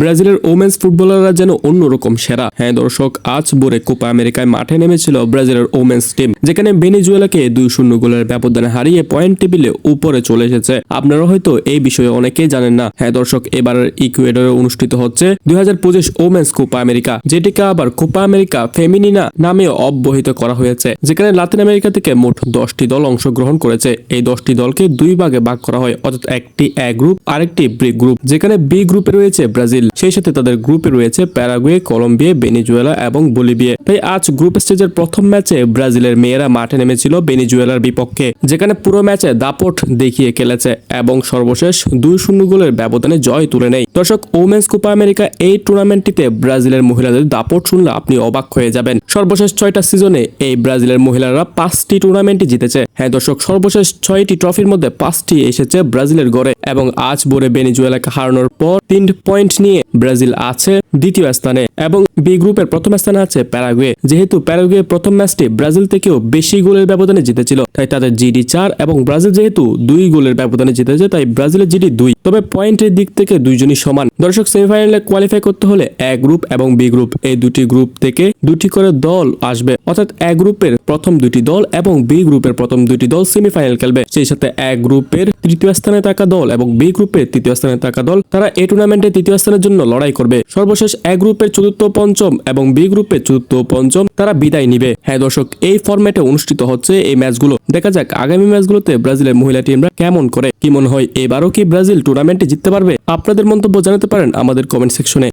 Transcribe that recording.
ব্রাজিলের ওমেন্স ফুটবলাররা যেন অন্যরকম সেরা। হ্যাঁ দর্শক, আজ ভোরে কোপা আমেরিকায় মাঠে নেমেছিল ব্রাজিলের ওমেন্স টিম, যেখানে বেনিজুয়েলাকে দুই শূন্য গোলের ব্যবধানে হারিয়ে পয়েন্ট টেবিলে উপরে চলে এসেছে। আপনারা হয়তো এই বিষয়ে অনেকেই জানেন না। হ্যাঁ দর্শক এবার ইকুয়েডরে অনুষ্ঠিত হচ্ছে দুই হাজার পঁচিশ ওমেন্স কোপা আমেরিকা, যেটিকে আবার কোপা আমেরিকা ফেমিনিনা নামে অব্যহিত করা হয়েছে, যেখানে লাতিন আমেরিকা থেকে মোট দশটি দল অংশগ্রহণ করেছে। এই দশটি দলকে দুই ভাগে ভাগ করা হয়, অর্থাৎ একটি এ গ্রুপ, আরেকটি বি গ্রুপ, যেখানে বি গ্রুপে রয়েছে ব্রাজিল সেই সাথে তাদের গ্রুপে রয়েছে প্যারাগুয়ে, কলম্বিয়া বেনিজুয়েলা এবং বলিভিয়া। তাই আজ গ্রুপ স্টেজের প্রথম ম্যাচে ব্রাজিলের মেয়েরা মাঠে নেমেছিল বেনিজুয়েলার বিপক্ষে, যেখানে পুরো ম্যাচে দাপট দেখিয়ে খেলেছে এবং সর্বশেষ দুই শূন্য গোলের ব্যবধানে জয় তুলে নেয়। দর্শক, ওমেন্স কোপা আমেরিকা এই টুর্নামেন্টটিতে ব্রাজিলের মহিলাদের দাপট শুনলে আপনি অবাক হয়ে যাবেন। সর্বশেষ ছয়টা সিজনে এই ব্রাজিলের মহিলারা পাঁচটি টুর্নামেন্টই জিতেছে। হ্যাঁ দর্শক, সর্বশেষ ছয়টি ট্রফির মধ্যে পাঁচটি এসেছে ব্রাজিলের গড়ে এবং আজ ভোরে বেনিজুয়েলাকে হারানোর পর তিন পয়েন্ট নিয়ে ব্রাজিল আছে দ্বিতীয় স্থানে এবং বি গ্রুপের প্রথম স্থানে আছে প্যারাগুয়ে। যেহেতু প্যারাগুয়ে প্রথম ম্যাচটি ব্রাজিল থেকেও বেশি গোলের ব্যবধানে জিতেছিল, তাই তাদের জিডি চার এবং ব্রাজিল যেহেতু দুই গোলের ব্যবধানে জিতেছে, তাই ব্রাজিলের জিডি দুই। তবে পয়েন্টের দিক থেকে দুইজনই সমান। দর্শক সেমিফাইনালে কোয়ালিফাই করতে হলে এ গ্রুপ এবং বি গ্রুপ এই দুটি গ্রুপ থেকে দুটি করে দল আসবে। অর্থাৎ এ গ্রুপের প্রথম দুটি দল এবং বি গ্রুপের প্রথম দুটি দল সেমিফাইনাল খেলবে। সেই সাথে এ গ্রুপের তৃতীয় স্থানে থাকা দল এবং বি গ্রুপের তৃতীয় স্থানে থাকা দল, তারা এই টুর্নামেন্টে তৃতীয় স্থানের জন্য লড়াই করবে। সর্বশেষ এ গ্রুপের চতুর্থ পঞ্চম এবং বি গ্রুপের চতুর্থ পঞ্চম তারা বিদায় নিবে। হ্যাঁ দর্শক, এই ফরম্যাটে অনুষ্ঠিত হচ্ছে এই ম্যাচগুলো। দেখা যাক আগামী ম্যাচগুলোতে ব্রাজিলের মহিলা টিমরা কেমন করে। কি মনে হয়, এবারও কি ব্রাজিল টুর্নামেন্টে জিততে পারবে? আপনাদের মন্তব্য জানাতে পারেন আমাদের কমেন্ট সেকশনে।